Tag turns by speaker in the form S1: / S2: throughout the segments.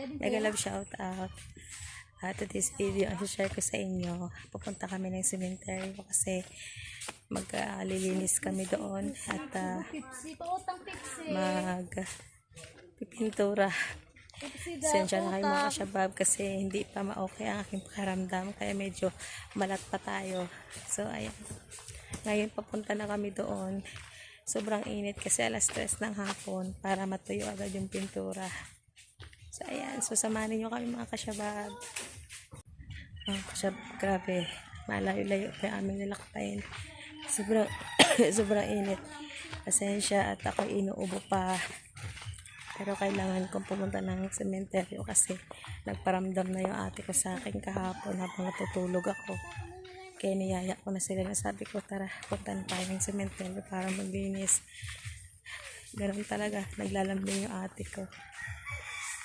S1: Mega love shout out. Uh, today's video, ang share ko sa inyo. Pupunta kami ng cemetery kasi maglilinis kami doon at uh, mag pipintura. Sensya na kayo mga kasyabab kasi hindi pa ma-okay ang aking pakaramdam kaya medyo malat pa tayo. So ayan. Ngayon papunta na kami doon. Sobrang init kasi alas 3 ng hapon para matuyo agad yung pintura. So ayan, so samahan niyo kami mga kasyabab. Oh, kasyabab, grabe. Malayo-layo pa aming nilakbayin. Sobrang, sobrang init. Pasensya at ako inuubo pa. Pero kailangan kong pumunta ng sementeryo kasi nagparamdam na yung ate ko sa akin kahapon habang natutulog ako. Kaya niyaya ko na sila na sabi ko, tara, punta na tayo ng sementeryo para maglinis. Ganun talaga, naglalambing yung ate ko.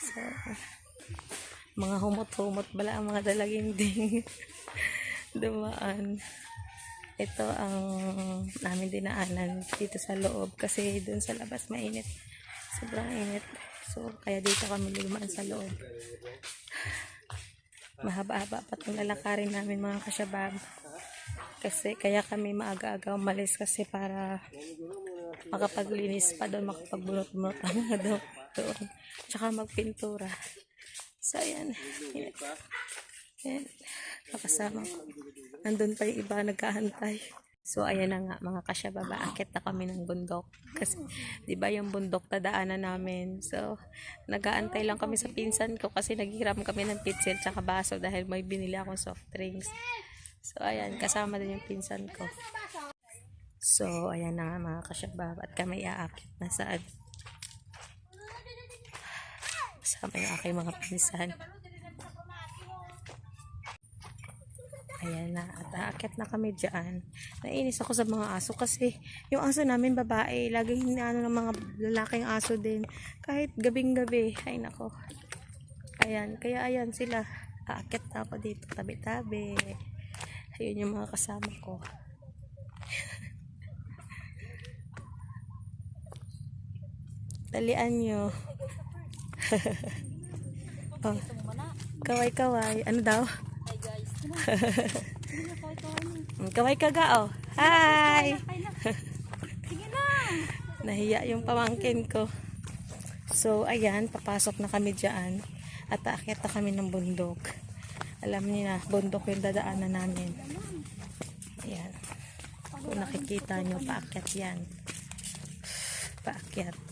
S1: So, mga humot-humot bala ang mga dalaginding dumaan. Ito ang namin dinaanan dito sa loob kasi dun sa labas mainit. Sobrang init. So, kaya dito kami lumaan sa loob. Mahaba-haba pa itong lalakarin namin mga kasyabab. Kasi kaya kami maaga-aga umalis kasi para makapaglinis pa doon, makapagbunot-bunot ang mga doon. Doon. Tsaka magpintura. So, ayan. Init. Ayan. Nakasama ko. Nandun pa yung iba nagkahantay. So, ayan na nga mga kasyababa. Akit na kami ng bundok. Kasi, di ba yung bundok tadaanan namin. So, nag-aantay lang kami sa pinsan ko kasi naghiram kami ng pitsil tsaka baso dahil may binili akong soft drinks. So, ayan. Kasama din yung pinsan ko. So, ayan na nga mga kasyabab. At kami aakit na saan. Kasama yung aking mga pinsan. Ayan na, at aakit na kami dyan. Nainis ako sa mga aso kasi yung aso namin babae, laging ano ng mga lalaking aso din. Kahit gabing gabi, ay nako. Ayan, kaya ayan sila. Aakit na ako dito, tabi-tabi. Ayun yung mga kasama ko. Talian nyo. oh. Kaway-kaway. Ano daw?
S2: Hi guys.
S1: Mm, Kaway ka ga, oh. Hi!
S2: Sige na.
S1: Nahiya yung pamangkin ko. So, ayan, papasok na kami dyan. At aakyat na kami ng bundok. Alam niyo na, bundok yung dadaanan namin. Ayan. Kung nakikita nyo, paakyat yan. Paakyat.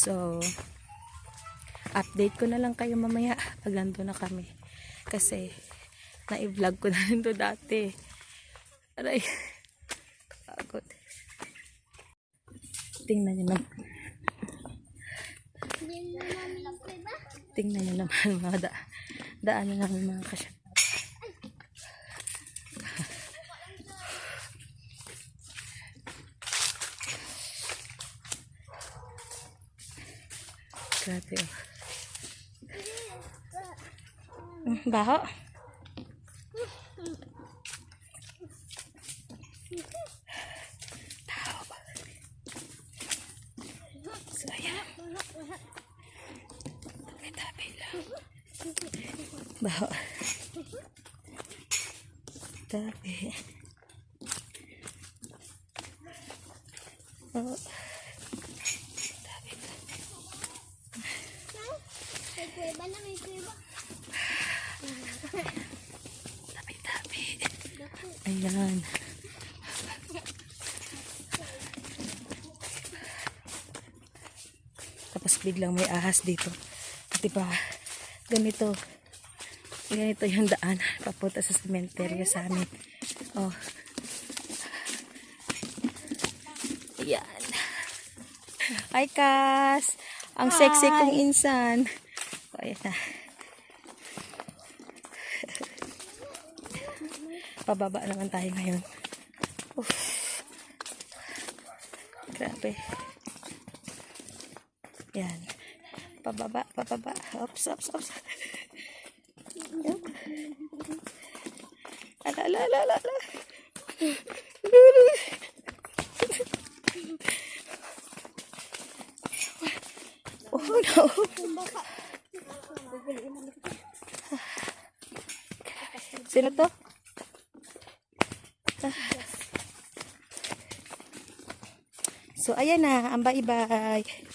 S1: So, update ko na lang kayo mamaya pag nandun na kami. Kasi, na-vlog ko na rin to dati. Aray. Pagod. Tingnan nyo naman. Tingnan nyo naman mga da daanan namin mga kasyat. Grabe oh. Mm, Baho. So, ayan. Tabi-tabi lang. Baho. Tabi. Oh.
S2: May kuweba na, may kuweba.
S1: Tabi-tabi. Ayan. Tapos biglang may ahas dito. Diba? Ganito. Ganito yung daan. Papunta sa sementeryo sa amin. Oh. Ayan. Hi, Kas. Ang sexy kong insan. So, ayan na. Pababa naman tayo ngayon. Uff. Grabe. Yan. pababa, pababa. Ops, ops, ops. Yup. Ala, ala, ala, ala, ala. Oh no. Sino to? So, ayan na, ang bye-bye.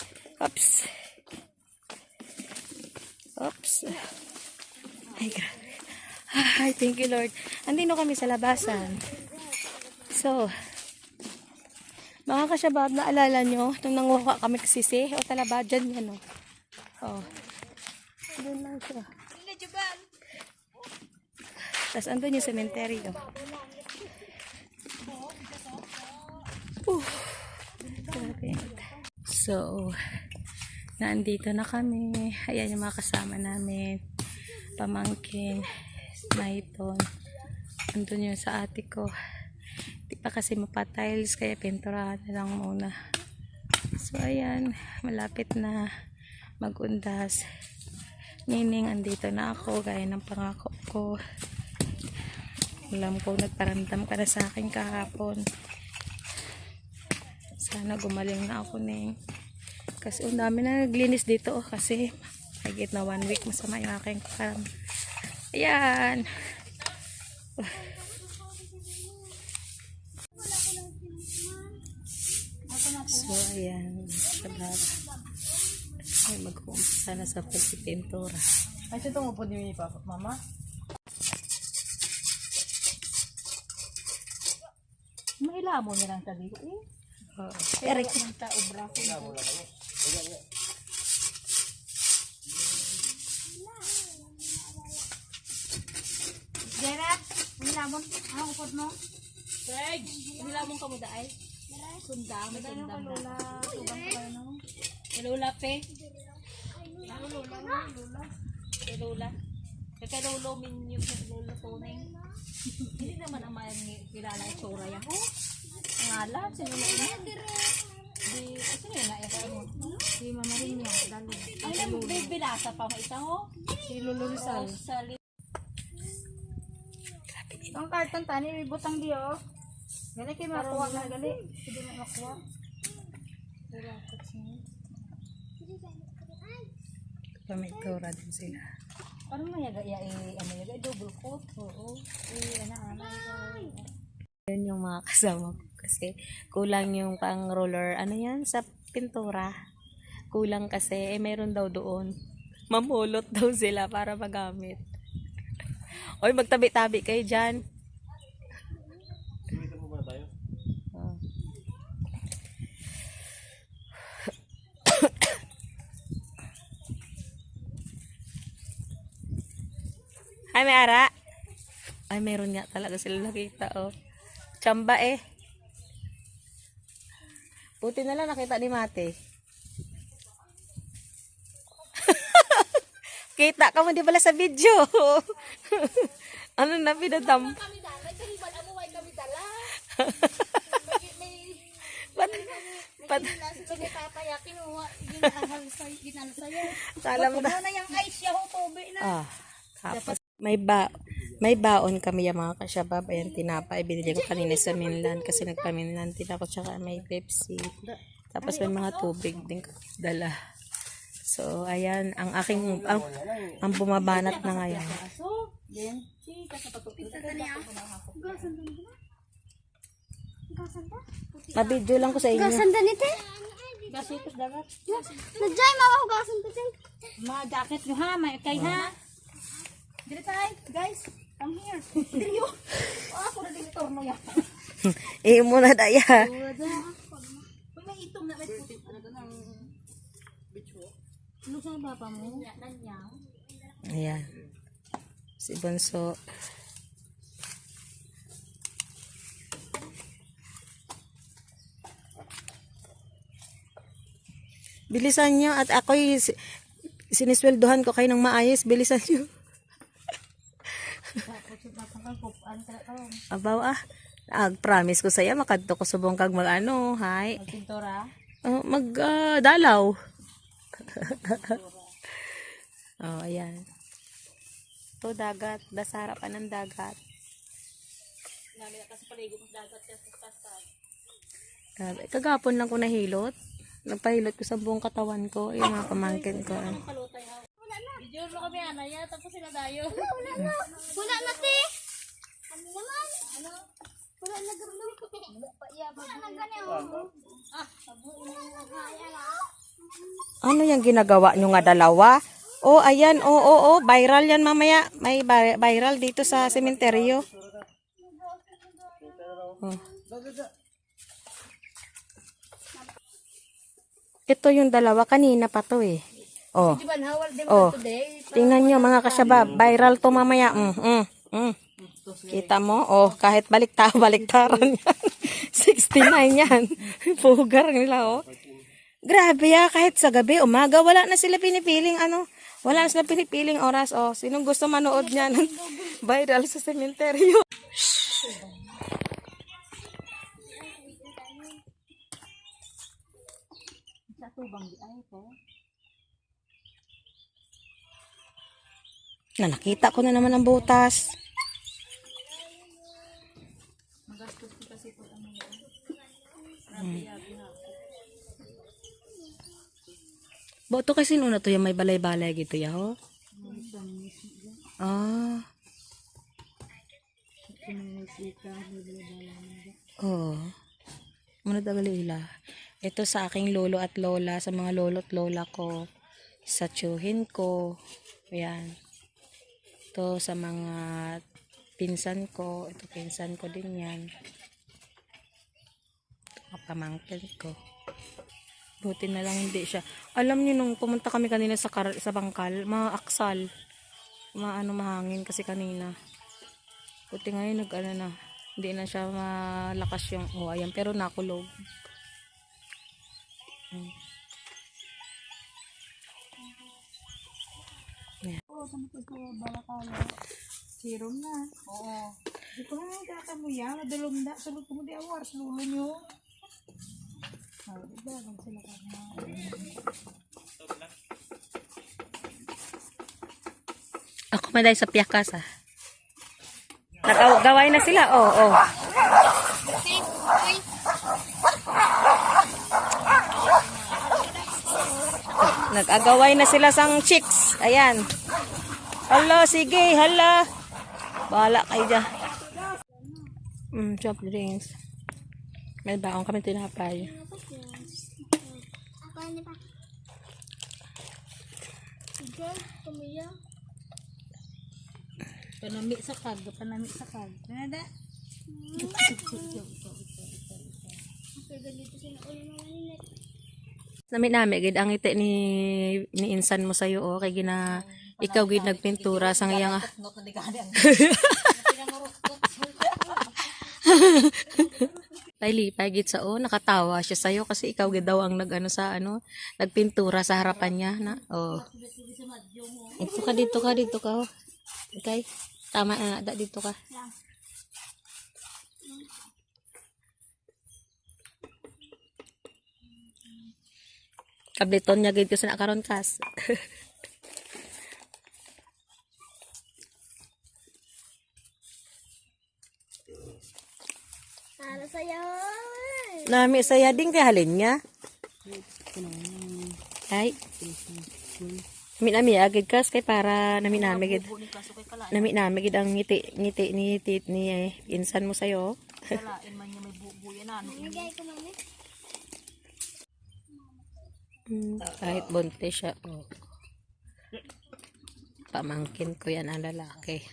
S1: Ay, grabe. Ay, thank you, Lord. Andino kami sa labasan. So, mga kasyabab, naalala nyo, nung nanguha kami kasisi, o talaba, dyan yan, o. Oh. Doon lang siya. Tapos andun yung cementerio. Uh, grabe. So, nandito na kami. Ayan yung mga kasama namin. Pamangkin. Maiton. Andun yung sa ate ko. Di pa kasi mapatiles, kaya pinturahan na lang muna. So, ayan. Malapit na magundas. Nining, andito na ako. Gaya ng pangako ko. Alam ko, nagparamdam ka na sa akin kahapon. Sana gumaling na ako, Ning. Kasi ang dami na naglinis dito, oh, kasi higit na one week masama yung aking karam. Ayan. So, ayan. Sabab. Ay, mag-uumpisa na sa pagpipintura.
S3: Ay, ito mo po ni Papa, Mama? Mailamo niya lang tabi ko eh.
S1: Oh.
S3: Eric. Ng tao, bra
S2: Gerard, nilamon. Ano upod mo?
S3: Greg, nilamong ka mo daay? Sunda, madami ka lola. Tubang ka no? Lola pe. Ano lola? Lola. Kay lola. Kay kay lolo min yung lola tunay. Hindi naman ang kilala yung tsura yan. Oh, ngalan, sino na ina? Yun na? Si Mama rin niya, dalo. Ay, yung bilasa pa mo isa ho? Si Lolo Rizal.
S2: Ang karton tani, may butang di oh. Gali kayo makuha na gali. Hindi mo makuha.
S1: Pamitura din sila.
S3: Parang may yaga, ya, eh, ano yaga, double coat. Oo. Eh, ano, ano,
S1: Yun yung mga kasama ko. Kasi kulang yung pang roller, ano yan, sa pintura. Kulang kasi, eh meron daw doon. Mamulot daw sila para magamit. Oy, magtabi-tabi kayo dyan. Ay, may ara. Ay, meron nga talaga sila nakita, oh. Chamba eh. Buti na lang nakita ni Mate. Kita ka mo di pala sa video. ano na pinadam?
S2: Ginahal sa'yo.
S1: kala mo na.
S2: Na yung ice siya, ho, tubi na.
S1: Ah, may ba may baon kami yung mga kasyabab. Ayan, tinapay. Binili ko kanina sa Minland kasi nagpa-Minland din ako. Tsaka may Pepsi. Tapos may mga tubig din ko dala. So, ayan, ang aking, ang, ang bumabanat na ngayon. Mabidyo lang ko sa inyo.
S2: Gasan da nite?
S3: Gasitos dagat.
S2: Najay, mawa ko gasan dyan.
S3: Mga jacket nyo ha, may kay ha. Dili tayo, guys. Come here. Dili yun. Ah, ako na din torno yan.
S1: Eh, muna daya.
S3: Uy, may itong na, may puti. Ano ka ng beach walk? Ano sa baba mo?
S1: Ayan. Si Bonso. Bilisan nyo at ako'y si- sinisweldohan ko kayo ng maayos. Bilisan nyo. Abaw ah. Ag promise ko saya makadto ko subong kag mag ano, hay.
S3: Pintura.
S1: Oh, mag ah, dalaw. oh, ayan. To dagat, dasara pa ng dagat.
S3: Na kasi paligo ng dagat sa pasag.
S1: Grabe. Kagapon lang ko nahilot. Nagpahilot ko sa buong katawan ko. Yung mga pamangkin ko.
S3: Kalutay ha. Video mo kami anaya, tapos sila dayo.
S2: Wala na, te.
S1: Ano naman? Ano? Wala nagulong. Wala nagulong. Ah, ano yung ginagawa nyo nga dalawa? Oh, ayan. Oh, oh, oh. Viral yan mamaya. May viral dito sa sementeryo. Oh. Ito yung dalawa. Kanina pa to eh. Oh. Oh. Tingnan nyo mga kasyabab. Viral to mamaya. Mm, mm, mm. Kita mo? Oh, kahit balikta, baliktaran yan. 69 yan. Pugar nila, oh. Grabe ya, kahit sa gabi, umaga, wala na sila pinipiling ano. Wala na sila pinipiling oras, oh. Sinong gusto manood niya ng viral sa sementeryo?
S3: Sa tubang di ay.
S1: Na nakita ko na naman ang butas. Boto kasi nuna to yung may balay-balay gitu ya. Ah. Oh. Muna dagalila. Ito sa aking lolo at lola, sa mga lolo at lola ko, sa tsuhin ko. Ayan. Ito sa mga pinsan ko. Ito pinsan ko din yan. Pamangkin ko. Buti na lang hindi siya. Alam niyo nung pumunta kami kanina sa kar sa bangkal, mga aksal. Maano mahangin kasi kanina. Buti ngayon nag ano na. Hindi na siya malakas yung oh, ayan, pero nakulog.
S2: Serum na. Oo. Di ko mo yan. Madulong da. Sulod ko mo di awas. Lulo nyo. Oh, di ba? Kung sila ka na.
S1: Ako maday sa piyakas ah. Nagaway na sila. Oh, oh. Nag-agaway na sila sang chicks. Ayan. Hala, sige, hala. Bahala kayo dyan. Mm, soft drinks. May baong kami tinapay.
S2: Panami sa kag. Panami sa kag. Nada.
S1: Nami nami gid ang ite ni ni insan mo sayo oh kay gina ikaw gid nagpintura sang iyang Payli pagit sa oh nakatawa siya sayo kasi ikaw gid daw ang nagano sa ano nagpintura sa harapan niya na oh. Ito ka dito ka dito ka oh. Okay. Tama na da dito ka. Kableton niya gid ko sa nakaron kas.
S4: Sa'yo.
S1: Nami saya din kay halin niya. Ay. Nami nami agad kas kay para nami nami gid. Nami nami gid ang ngiti ngiti ni tit ni eh, insan mo sayo.
S3: Kalain man niya may bubuya na. Ano.
S1: Mm, kahit buntis siya. Oh. Pamangkin ko yan ang lalaki.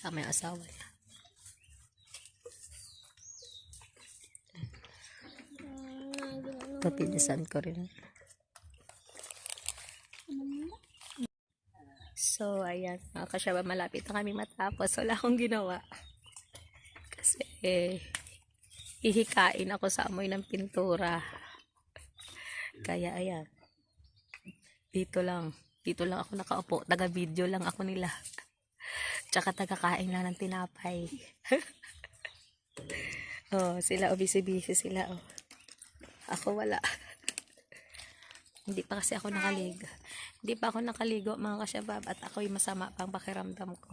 S1: Sa may asawa niya. Pinsan ko rin. So, ayan. Mga kasyaba, malapit na kami matapos. Wala akong ginawa. Kasi, eh, ihikain ako sa amoy ng pintura. Kaya ayan. Dito lang. Dito lang ako nakaupo. Taga-video lang ako nila. Tsaka taga-kain lang ng tinapay. oh, sila busy-busy sila oh. Ako wala. Hindi pa kasi ako nakaligo. Hindi pa ako nakaligo mga kasyabab at ako'y masama pang pakiramdam ko.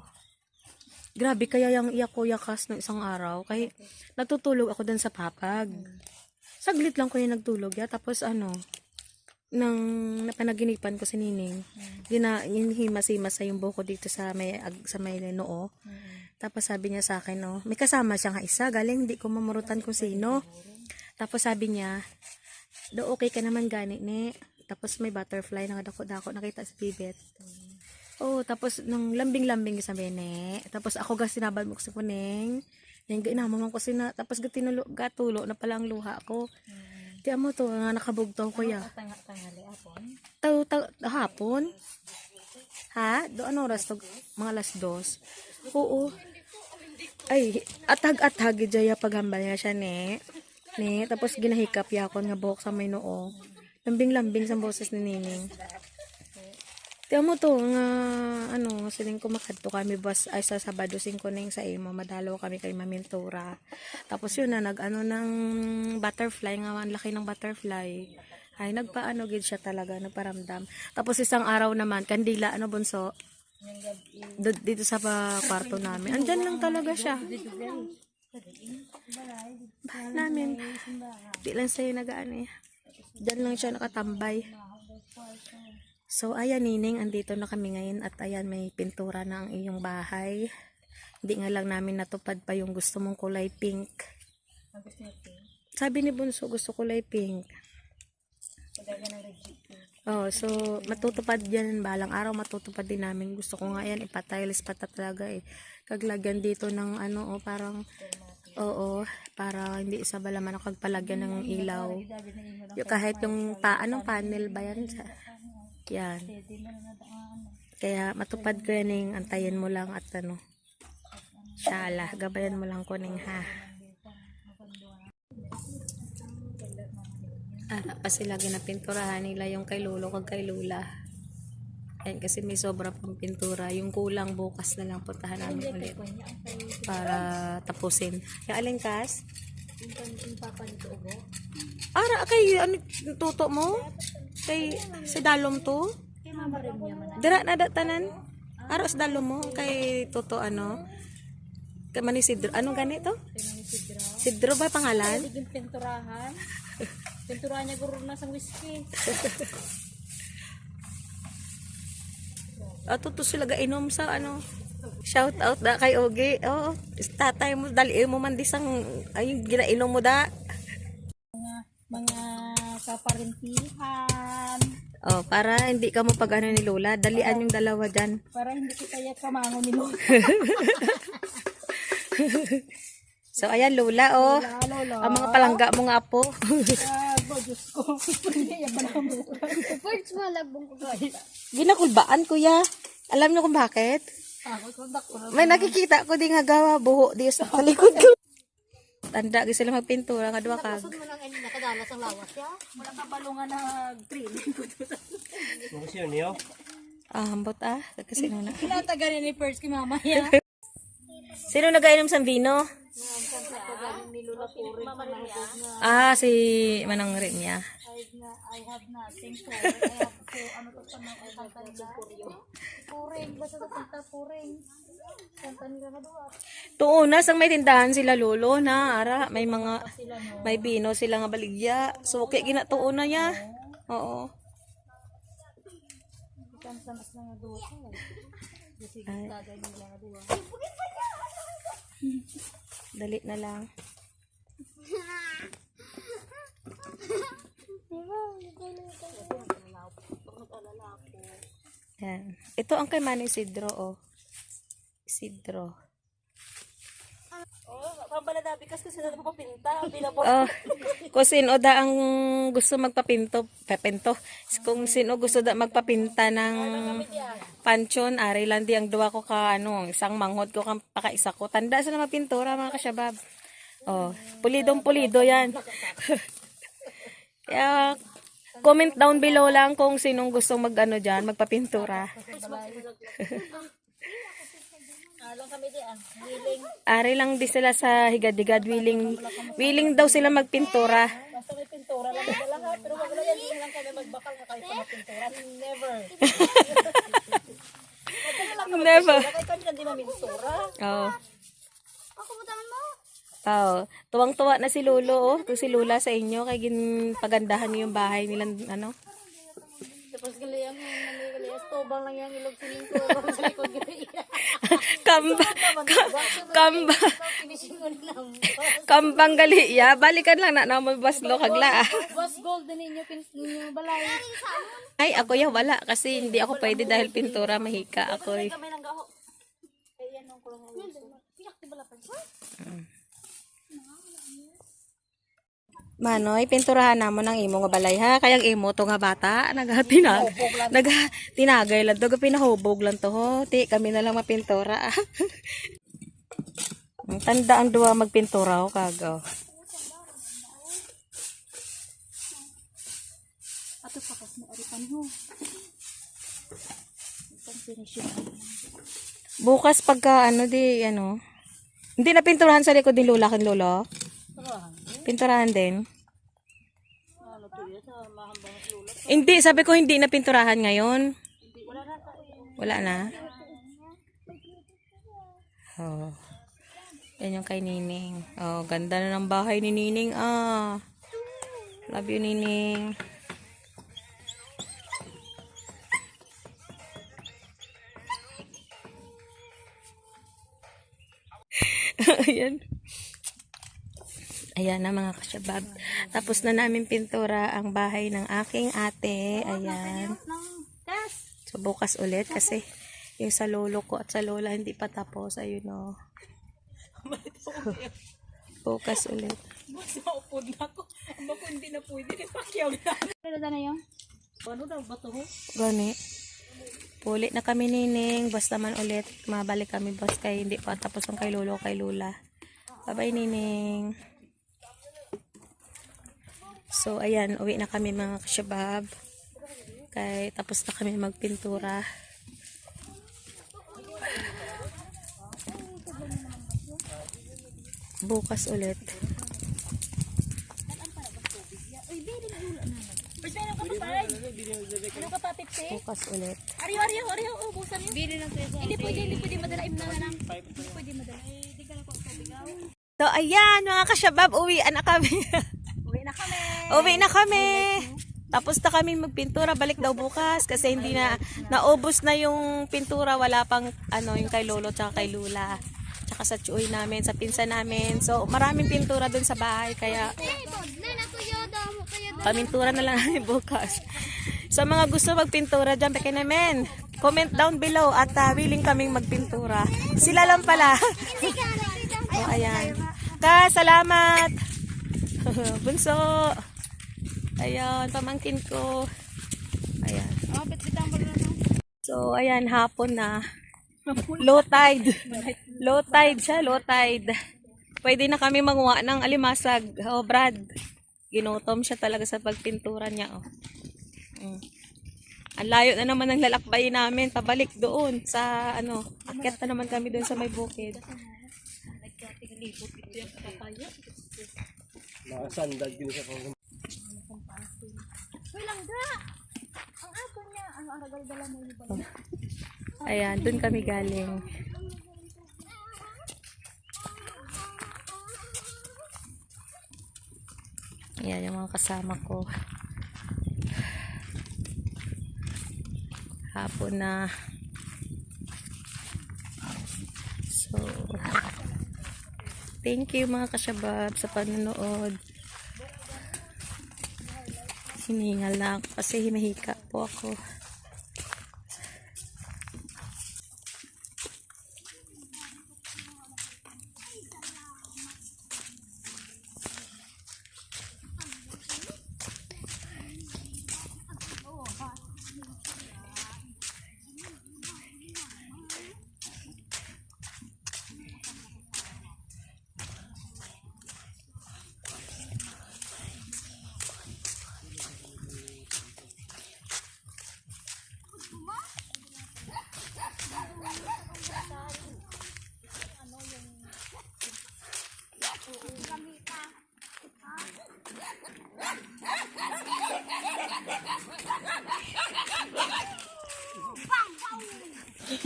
S1: Grabe kaya yung iyak ko yakas ng isang araw. Kaya natutulog ako dun sa papag. Saglit lang ko yung nagtulog ya. Tapos ano, nang napanaginipan ko si Nining, gina, yung himas-himas sa yung buko dito sa may, ag- sa may noo. Tapos sabi niya sa akin, no, may kasama siya nga isa, galing hindi ko mamurutan kung sino. Tapos sabi niya, do okay ka naman gani ni. Tapos may butterfly na dako-dako nakita sa bibit. Oh, tapos nang lambing-lambing sa bene. Tapos ako ga sinabal mo sa kuning. Yung ginamang ko sina tapos gatinulo gatulo na pala ang luha ko. Di mo to nga nakabugtaw ko ya. Taw taw hapon. Ha? Do ano oras to? Mga alas dos. Oo. Ay, atag-atag jaya paghambal niya siya ne. Ne, tapos ginahikap yakon nga buhok sa may noo. Lambing-lambing sa boses ni Nining. Tiyan mo to, nga, ano, siling kumakadto kami bus ay sa Sabado 5 ning sa imo, madalaw kami kay Mamintura. Tapos yun na, nag, ano, ng butterfly, nga, ang laki ng butterfly. Ay, nagpaano gid siya talaga, nagparamdam. Tapos isang araw naman, kandila, ano, bunso, dito sa pa- kwarto namin. Andyan lang talaga siya. Bahay namin. Di lang sa'yo nagaan eh. Diyan lang siya nakatambay. So, ayan, Nining, andito na kami ngayon at ayan, may pintura na ang iyong bahay. Hindi nga lang namin natupad pa yung gusto mong kulay pink. Sabi ni Bunso, gusto kulay pink. Oh, so matutupad yan balang araw matutupad din namin. Gusto ko nga yan ipatiles pa ta talaga eh. Kaglagyan dito ng ano oh, parang Oo, para hindi isa ba laman ako kagpalagyan ng ilaw. Yung kahit yung pa, anong panel ba yan? Sa, yan. Kaya matupad ko yan antayin mo lang at ano. Shala, gabayan mo lang kuning ha. Ara pa sila ginapinturahan nila yung kay lolo kag kay lula. Ayan, kasi may sobra pang pintura. Yung kulang bukas na lang puntahan namin ulit. Para tapusin. Yung alingkas? Ara, kay ano, tuto mo? Kay, sa dalom to? Dira na datanan? Ara sa dalom mo? Kay tuto ano? Kay mani Sidro. Anong ganito? Sidro ba pangalan?
S3: Pinturahan. Pinturahan niya guro na sa whiskey.
S1: Ato to sila gainom sa ano. Shout out da kay Ogie. Oh, tatay mo dali mo man disang ay ginainom mo da.
S3: Mga kaparentihan.
S1: Oh, para hindi ka mo pag ano ni Lola, dalian yung dalawa diyan.
S3: Para hindi ko kaya kamango ni Lola.
S1: So ayan Lola oh.
S3: Lola.
S1: Ang mga palangga mo nga po.
S3: Ah, bo, Diyos ko. Hindi yan pa naman.
S2: First malabong ko guys.
S1: Ginakulbaan kuya. Alam niyo kung bakit?
S3: Na.
S1: May nakikita ko di nga gawa buho di sa likod ko. Tanda gi sila magpintura nga duwa kag.
S2: Mo nakadalas ang lawas ya.
S3: Wala ka balungan na training ko.
S4: Kasi yun, Neo?
S1: Ah, hambot ah. Kasi na.
S3: Kinataga ni first kay mama ya.
S1: Sino nagainom sa vino? Ah, si Manang rin niya.
S3: I have nothing to. I have to, ano to sa mga. Puring, basta sa kanta puring. Kanta nila na doon.
S1: Tuunas ang may tindahan sila lolo na ara may mga may bino sila nga baligya. So kaya ginatuon na niya. Oo.
S3: Kanta mas na nga doon. Kasi
S1: Ay,
S3: tagay nila nga doon.
S1: dali na lang. Yan. Ito ang kay Manny Isidro oh. Isidro.
S3: Oh, pambaladabi kasi kasi na papinta. Binabo.
S1: Oh, kung sino da ang gusto magpapinto, pepinto. Kung sino gusto da magpapinta ng panchon, ari lang di ang duwa ko ka ano, isang manghod ko kang pakaisa ko. Tanda sa na magpintura mga kasyabab. Oh, pulidong pulido yan. Kaya, comment down below lang kung sinong gustong mag ano dyan, magpapintura. Ari lang di sila sa higad-higad, willing, willing daw sila magpintura.
S3: Basta may pintura lang lang. Pero wag na yan. Lang kami magbakal na sa magpintura. Never.
S1: Never.
S3: Kahit kami hindi mamintura.
S1: Oh. Oo. Tuwang-tuwa na si Lolo, oh. Kung si Lula sa inyo, kay gin pagandahan niyo yung bahay nilang, ano.
S3: Tapos galiyan mo. Naligalayas tubang lang yung ilog siling tubang sa likod.
S1: Kamba, ka- kamba,
S3: ko
S1: kambang gali ya. Balikan lang na na mo baslo kagla.
S3: Was gold din ninyo ninyo balay.
S1: Ay, ako ya wala kasi hindi ako pwede dahil pintura mahika ako. eh.
S3: Kamay lang gaho. Ay yan ang kulong ng Pinak di bala pa.
S1: Manoy, pinturahan namo ng imo nga balay ha. Kayang imo to nga bata, nagatinag. Nag tinagay lang to, pinahubog lang to ho. Ti kami na lang mapintura. Ang Tanda ang duwa magpintura ho kagaw.
S3: Ato pa kas na aripan ho. Itong finishing.
S1: Bukas pagka ano di ano. Hindi na pinturahan sa likod ni Lula kin Lolo. Pinturahan din. Hindi, sabi ko hindi na pinturahan ngayon. Wala na. Oh. Yan yung kay Nining. Oh, ganda na ng bahay ni Nining. Ah. Love you, Nining. Ayan. Ayan na mga kasyabab. Tapos na namin pintura ang bahay ng aking ate. Ayan. So bukas ulit kasi yung sa lolo ko at sa lola hindi pa tapos. Ayun o. bukas ulit.
S3: Pero na yun. Ano daw bato ho?
S1: Gani. Puli na kami nining. Basta man ulit. Mabalik kami boss kay hindi pa tapos ang kay lolo kay lola. Bye-bye nining. So ayan, uwi na kami mga kasyabab. Kay tapos na kami magpintura. Bukas ulit. Bukas ulit.
S3: Ariyo, ariyo, ariyo. Ubusan yun. Hindi pwede, hindi pwede madala. Im na lang. Hindi pwede madala. Di ka na po ako bigaw.
S1: So ayan mga kasyabab, uwian na kami.
S3: Uwi na kami.
S1: Tapos na kami magpintura, balik daw bukas kasi hindi na naubos na yung pintura, wala pang ano yung kay lolo tsaka kay lula. Tsaka sa tsuoy namin, sa pinsa namin. So maraming pintura dun sa bahay kaya pamintura na lang namin bukas. Sa mga gusto magpintura dyan, peke namin. Comment down below at uh, willing kaming magpintura. Sila lang pala. oh, ayan. Ka, salamat. Bunso. Ayan, pamangkin ko. Ayan.
S3: Oh.
S1: So, ayan, hapon na. Low tide. Low tide siya, low tide. Pwede na kami manguha ng alimasag. Oh, Brad. Ginutom siya talaga sa pagpintura niya, oh. Mm. Ang layo na naman ng lalakbay namin, pabalik doon sa, ano, akyat na naman kami doon sa may bukid.
S4: Nakasandag din siya kung
S3: Uy, langga. Ang niya. Ano ang ragal-dala mo?
S1: Ayan, doon kami galing. Ayan, yung mga kasama ko. Hapon na. So, thank you mga kasyabab sa panonood. Hiningal na ako kasi hinahika po ako.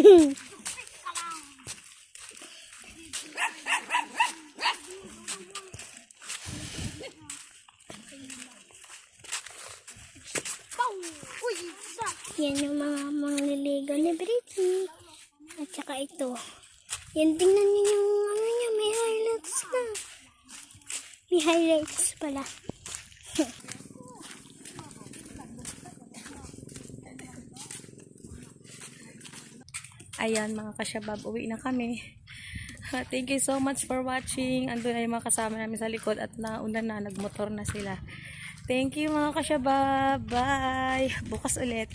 S2: 哼
S1: Ayan mga kasyabab, uwi na kami. Thank you so much for watching. Andun yung mga kasama namin sa likod at nauna na, nagmotor na sila. Thank you mga kasyabab. Bye! Bukas ulit.